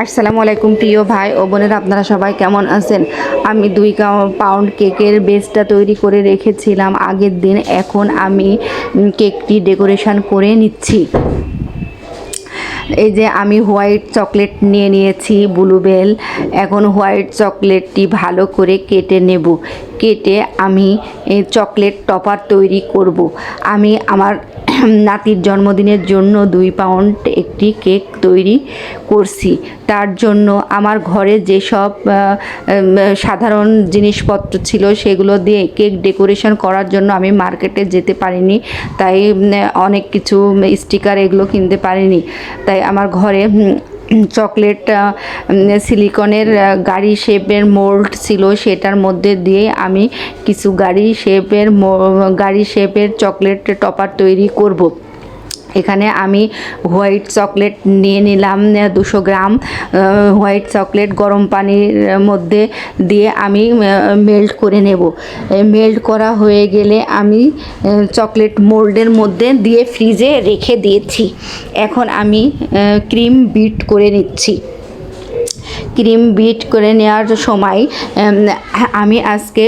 আসসালামু আলাইকুম প্রিয় ভাই ও বোনেরা, আপনারা সবাই কেমন আছেন? আমি দুই পাউন্ড কেকের বেসটা তৈরি করে রেখেছিলাম আগের দিন, এখন আমি কেকটি ডেকোরেশন করে নিচ্ছি। এই যে আমি হোয়াইট চকলেট নিয়ে নিয়েছি ব্লুবেল, এখন হোয়াইট চকলেটটি ভালো করে কেটে নেব। কেটে আমি চকলেট টপার তৈরি করব। আমি আমার নাতির জন্মদিনের জন্য দুই পাউন্ড একটি কেক তৈরি করছি। তার জন্য আমার ঘরে যেসব সাধারণ জিনিসপত্র ছিল সেগুলো দিয়ে কেক ডেকোরেশন করার জন্য আমি মার্কেটে যেতে পারিনি। তাই অনেক কিছু, স্টিকার এগুলো কিনতে পারিনি। তাই আমার ঘরে চকলেট সিলিকনের গাড়ি শেপের মোল্ড ছিল সেটার মধ্যে দিয়ে আমি কিছু গাড়ি শেপের গাড়ি শেপের চকলেট টপার তৈরি করব। এখানে আমি হোয়াইট চকলেট নিয়ে নিলাম দুশো গ্রাম হোয়াইট চকলেট গরম পানির মধ্যে দিয়ে আমি মেল্ট করে নেব। মেল্ট করা হয়ে গেলে আমি চকলেট মোল্ডের মধ্যে দিয়ে ফ্রিজে রেখে দিয়েছি। এখন আমি ক্রিম বিট করে নিচ্ছি। ক্রিম বিট করে নেওয়ার সময় আমি আজকে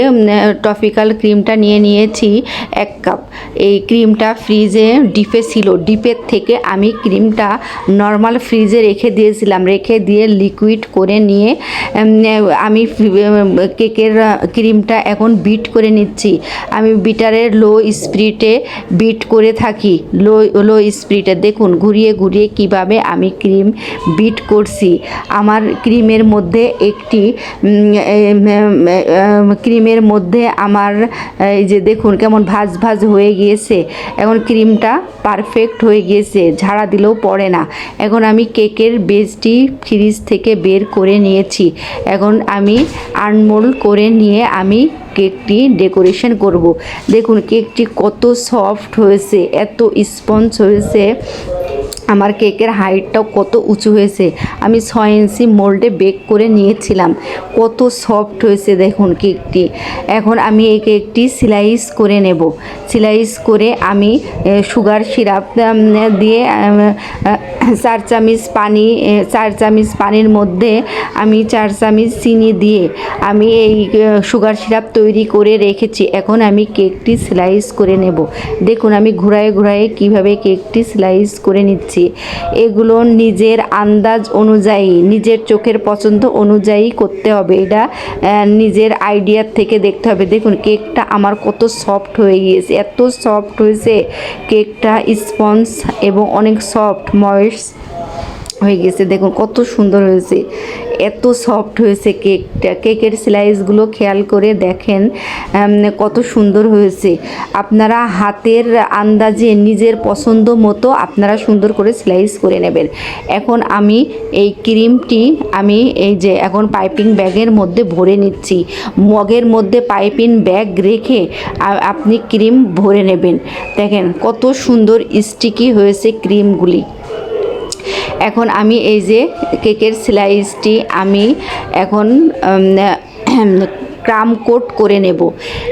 টপিক্যাল ক্রিমটা নিয়ে নিয়েছি এক কাপ। এই ক্রিমটা ফ্রিজে ডিপে ছিল। ডিপের থেকে আমি ক্রিমটা নর্মাল ফ্রিজে রেখে দিয়েছিলাম। রেখে দিয়ে লিকুইড করে নিয়ে আমি কেকের ক্রিমটা এখন বিট করে নিচ্ছি। আমি বিটারের লো স্পিডে বিট করে থাকি। লো লো স্পিডে দেখুন, ঘুরিয়ে ঘুরিয়ে কীভাবে আমি ক্রিম বিট করছি। আমার ক্রিমের মধ্যে একটি ক্রিমের মধ্যে আমার এই যে দেখুন কেমন ভাজ ভাজ হয়ে গিয়েছে। এখন ক্রিমটা পারফেক্ট হয়ে গিয়েছে, ঝাড়া দিলেও পড়ে না। এখন আমি কেকের বেজটি ফ্রিজ থেকে বের করে নিয়েছি। এখন আমি আনমোল করে নিয়ে আমি কেকটি ডেকোরেশন করব। দেখুন কেকটি কত সফট হয়েছে, এত স্পঞ্জ হয়েছে। আমার কেকের হাইটটাও কত উঁচু হয়েছে। আমি ছয় ইঞ্চি মোল্ডে বেক করে নিয়েছিলাম। কত সফট হয়েছে দেখুন কেকটি। এখন আমি এই কেকটি স্লাইস করে নেব। স্লাইস করে আমি সুগার সিরাপ দিয়ে চার চামচ পানি চার চামচ পানির মধ্যে আমি চার চামচ চিনি দিয়ে আমি এই সুগার সিরাপ তৈরি করে রেখেছি। এখন আমি কেকটি স্লাইস করে নেব। দেখুন আমি ঘুরায় ঘুরায় কীভাবে কেকটি স্লাইস করে নিচ্ছি। এগুলো নিজের আন্দাজ অনুযায়ী, নিজের চোখের পছন্দ অনুযায়ী করতে হবে। এটা নিজের আইডিয়ার থেকে দেখতে হবে। দেখুন, কেকটা আমার কত সফট হয়ে গিয়েছে। এত সফট হয়েছে কেকটা স্পঞ্জ এবং অনেক সফট ময়েস হয়ে গেছে দেখুন, কত সুন্দর হয়েছে। এত সফট হয়েছে কেকটা। কেকের স্লাইসগুলো খেয়াল করে দেখেন কত সুন্দর হয়েছে। আপনারা হাতের আন্দাজে নিজের পছন্দ মতো আপনারা সুন্দর করে স্লাইস করে নেবেন। এখন আমি এই ক্রিমটি আমি এই যে এখন পাইপিং ব্যাগের মধ্যে ভরে নিচ্ছি। মগের মধ্যে পাইপিং ব্যাগ রেখে আপনি ক্রিম ভরে নেবেন। দেখেন কত সুন্দর স্টিকি হয়েছে ক্রিমগুলি এখন আমি এই যে কেকের স্লাইসটি আমি এখন ক্রাম কোট করে নেব।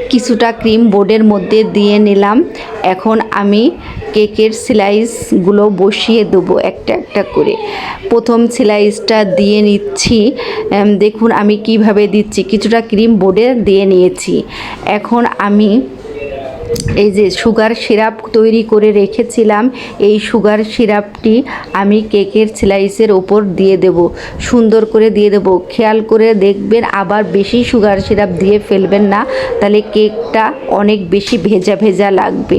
কিছুটা ক্রিম বোর্ডের মধ্যে দিয়ে নিলাম। এখন আমি কেকের স্লাইসগুলো বসিয়ে দেবো একটা একটা করে। প্রথম স্লাইসটা দিয়ে নিচ্ছি। দেখুন আমি কীভাবে দিচ্ছি। কিছুটা ক্রিম বোর্ডে দিয়ে নিয়েছি। এখন আমি এই যে সুগার সিরাপ তৈরি করে রেখেছিলাম, এই সুগার সিরাপটি আমি কেকের স্লাইসের ওপর দিয়ে দেব। সুন্দর করে দিয়ে দেব। খেয়াল করে দেখবেন আবার বেশি সুগার সিরাপ দিয়ে ফেলবেন না, তাহলে কেকটা অনেক বেশি ভেজা ভেজা লাগবে।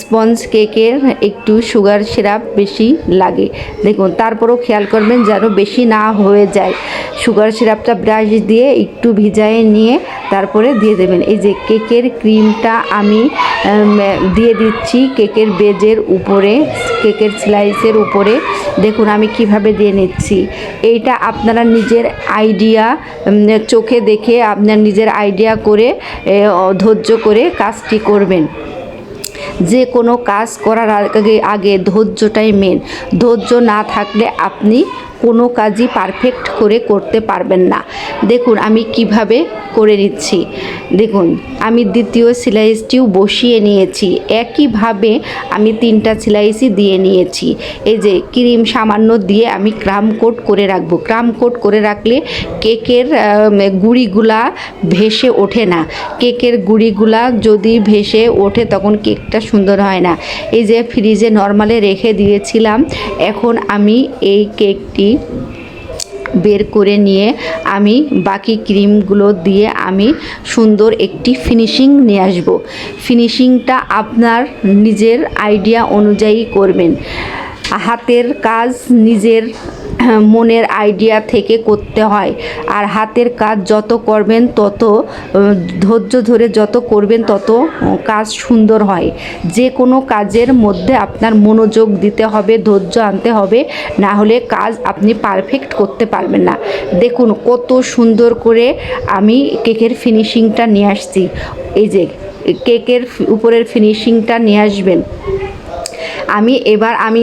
স্পঞ্জ কেকের একটু সুগার সিরাপ বেশি লাগে। দেখুন, তারপরও খেয়াল করবেন যেন বেশি না হয়ে যায়। সুগার সিরাপটা ব্রাশ দিয়ে একটু ভিজায় নিয়ে তারপরে দিয়ে দেবেন। এই যে কেকের ক্রিমটা আমি দিয়ে দিচ্ছি কেকের বেজের উপরে, কেকের স্লাইসের উপরে। দেখুন আমি কীভাবে দিয়ে নিচ্ছি। এইটা আপনারা নিজের আইডিয়া চোখে দেখে আপনার নিজের আইডিয়া করে ধৈর্য করে কাজটি করবেন। যে কোনো কাজ করার আগে আগে ধৈর্যটাই মেন ধৈর্য না থাকলে আপনি কোনো কাজই পারফেক্ট করে করতে পারবেন না। দেখুন, আমি কীভাবে করে নিচ্ছি। দেখুন, আমি দ্বিতীয় স্লাইসটিও বসিয়ে নিয়েছি। একইভাবে আমি তিনটা স্লাইসই দিয়ে নিয়েছি। এই যে ক্রিম সামান্য দিয়ে আমি ক্রাম কোট করে রাখব। ক্রাম কোট করে রাখলে কেকের গুঁড়িগুলা ভেসে ওঠে না। কেকের গুঁড়িগুলা যদি ভেসে ওঠে তখন কেকটা সুন্দর হয় না। এই যে ফ্রিজে নর্মালে রেখে দিয়েছিলাম, এখন আমি এই কেকটি বের করে নিয়ে আমি বাকি ক্রিমগুলো দিয়ে আমি সুন্দর একটি ফিনিশিং নিয়ে আসব। ফিনিশিংটা আপনার নিজের আইডিয়া অনুযায়ী করবেন। হাতের কাজ নিজের মনের আইডিয়া থেকে করতে হয়। আর হাতের কাজ যত করবেন, তত ধৈর্য ধরে যত করবেন, তত কাজ সুন্দর হয়। যে কোনো কাজের মধ্যে আপনার মনোযোগ দিতে হবে, ধৈর্য আনতে হবে। না হলে কাজ আপনি পারফেক্ট করতে পারবেন না। দেখুন, কত সুন্দর করে আমি কেকের ফিনিশিংটা নিয়ে আসছি। এই যে, কেকের উপরের ফিনিশিংটা নিয়ে আসবেন। আমি এবার আমি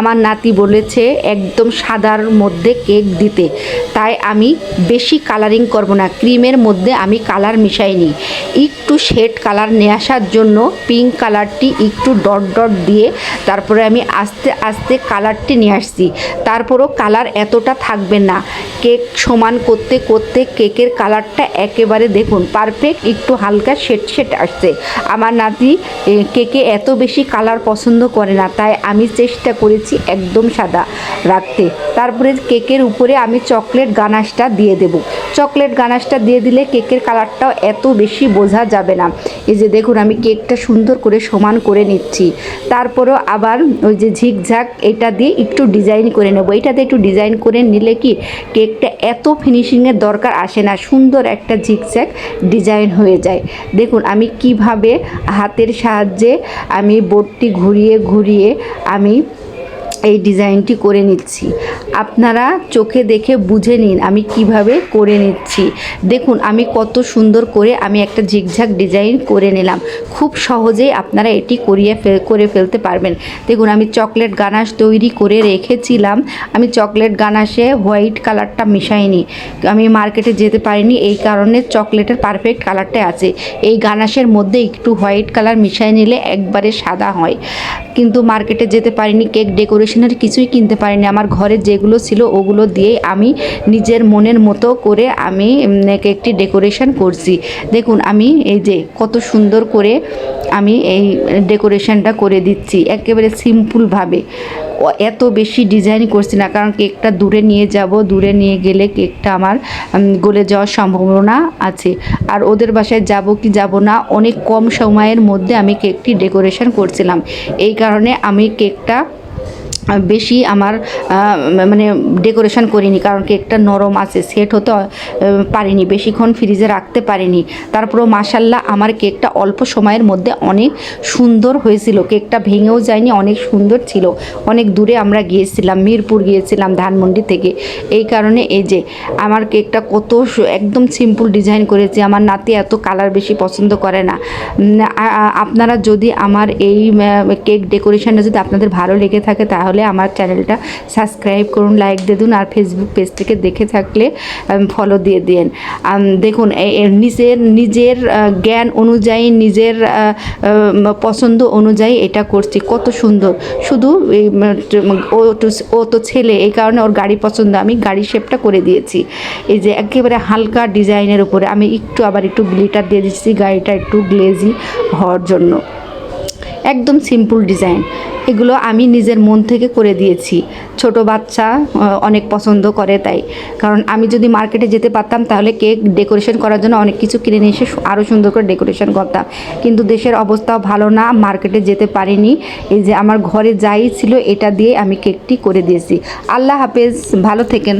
আমার নাতি বলেছে একদম সাদার মধ্যে কেক দিতে। তাই আমি বেশি কালারিং করব না, ক্রিমের মধ্যে আমি কালার মিশাইনি। একটু শেড কালার নিয়ে আসার জন্য পিঙ্ক কালারটি একটু ডট ডট দিয়ে তারপরে আমি আস্তে আস্তে কালারটি নিয়ে আসছি। তারপরও কালার এতটা থাকবে না। কেক সমান করতে করতে কেকের কালারটা একেবারে দেখুন পারফেক্ট একটু হালকা শেড শেড আসছে। আমার নাতি কেকে এত বেশি কালার পছন্দ করে না তাই আমি চেষ্টা করেছি একদম সাদা রাখতে। তারপরে কেকের উপরে আমি চকলেট গানাশটা দিয়ে দেব। চকলেট গানাশটা দিয়ে দিলে কেকের কালারটাও এত বেশি বোঝা যাবে না। এই যে দেখুন, আমি কেকটা সুন্দর করে সমান করে নিচ্ছি। তারপরেও আবার ওই যে ঝিকঝাক এটা দিয়ে একটু ডিজাইন করে নেব। এটাতে একটু ডিজাইন করে নিলে কি কেকটা এত ফিনিশিংয়ের দরকার আসে না, সুন্দর একটা ঝিকঝ্যাক ডিজাইন হয়ে যায়। দেখুন, আমি কীভাবে হাতের সাহায্যে আমি বোর্ডটি ঘুরিয়ে ঘুরিয়ে আমি এই ডিজাইনটি করে নিচ্ছি। আপনারা চোখে দেখে বুঝে নিন আমি কীভাবে করে নিচ্ছি। দেখুন, আমি কত সুন্দর করে আমি একটা ঝিকঝাক ডিজাইন করে নিলাম। খুব সহজেই আপনারা এটি করিয়ে করে ফেলতে পারবেন। দেখুন, আমি চকলেট গানাশ তৈরি করে রেখেছিলাম। আমি চকলেট গানাশে হোয়াইট কালারটা মিশাইনি। আমি মার্কেটে যেতে পারিনি, এই কারণে চকলেটের পারফেক্ট কালারটা আছে। এই গানাশের মধ্যে একটু হোয়াইট কালার মিশাই নিলে একবারে সাদা হয়। কিন্তু মার্কেটে যেতে পারিনি, কেক ডেকোরেশনের কিছুই কিনতে পারিনি। আমার ঘরে যেগুলো ছিল ওগুলো দিয়েই আমি নিজের মনের মতো করে আমি কেকটি ডেকোরেশন করছি। দেখুন, আমি এই যে কত সুন্দর করে আমি এই ডেকোরেশনটা করে দিচ্ছি, একেবারে সিম্পলভাবে এত বেশি ডিজাইন করছি না, কারণ কেকটা দূরে নিয়ে যাব, দূরে নিয়ে গেলে কেকটা আমার গলে যাওয়ার সম্ভাবনা আছে। আর ওদের বাসায় যাব কি যাব না, অনেক কম সময়ের মধ্যে আমি কেকটি ডেকোরেশন করছিলাম। এই কারণে আমি কেকটা বেশি আমার মানে ডেকোরেশন করিনি, কারণ কেকটা নরম আছে, সেট হতে পারিনি, বেশিক্ষণ ফ্রিজে রাখতে পারিনি। তারপরেও মাসাল্লাহ আমার কেকটা অল্প সময়ের মধ্যে অনেক সুন্দর হয়েছিল। কেকটা ভেঙেও যায়নি, অনেক সুন্দর ছিল। অনেক দূরে আমরা গিয়েছিলাম, মিরপুর গিয়েছিলাম ধানমন্ডি থেকে। এই কারণে এই যে আমার কেকটা কত একদম সিম্পল ডিজাইন করেছি। আমার নাতি এত কালার বেশি পছন্দ করে না। আপনারা যদি আমার এই কেক ডেকোরেশনটা যদি আপনাদের ভালো লেগে থাকে, তাহলে আমার চ্যানেলটা সাবস্ক্রাইব করুন লাইক দিয়ে দিন আর ফেসবুক পেজ থেকে দেখে থাকলে ফলো দিয়ে দিন। দেখুন নিজের নিজের জ্ঞান অনুযায়ী, নিজের পছন্দ অনুযায়ী এটা করছি। কত সুন্দর। শুধু ও, তো ছেলে, এই কারণে ওর গাড়ি পছন্দ। আমি গাড়ি শেপটা করে দিয়েছি। এই যে একেবারে হালকা ডিজাইনের উপরে। আমি একটু আবার একটু গ্লিটার দিয়ে দিচ্ছি, গাড়িটা একটু গ্লেজি হওয়ার জন্য। একদম সিম্পল ডিজাইন এগুলো আমি নিজের মন থেকে করে দিয়েছি। ছোট বাচ্চা অনেক পছন্দ করে তাই। কারণ আমি যদি মার্কেটে যেতে পারতাম তাহলে কেক ডেকোরেশন করার জন্য অনেক কিছু কিনে নিয়ে এসে আরও সুন্দর করে ডেকোরেশন করতাম। কিন্তু দেশের অবস্থাও ভালো না, মার্কেটে যেতে পারিনি। এই যে আমার ঘরে যাই ছিল এটা দিয়ে আমি কেকটি করে দিয়েছি। আল্লাহ হাফেজ, ভালো থেকেন।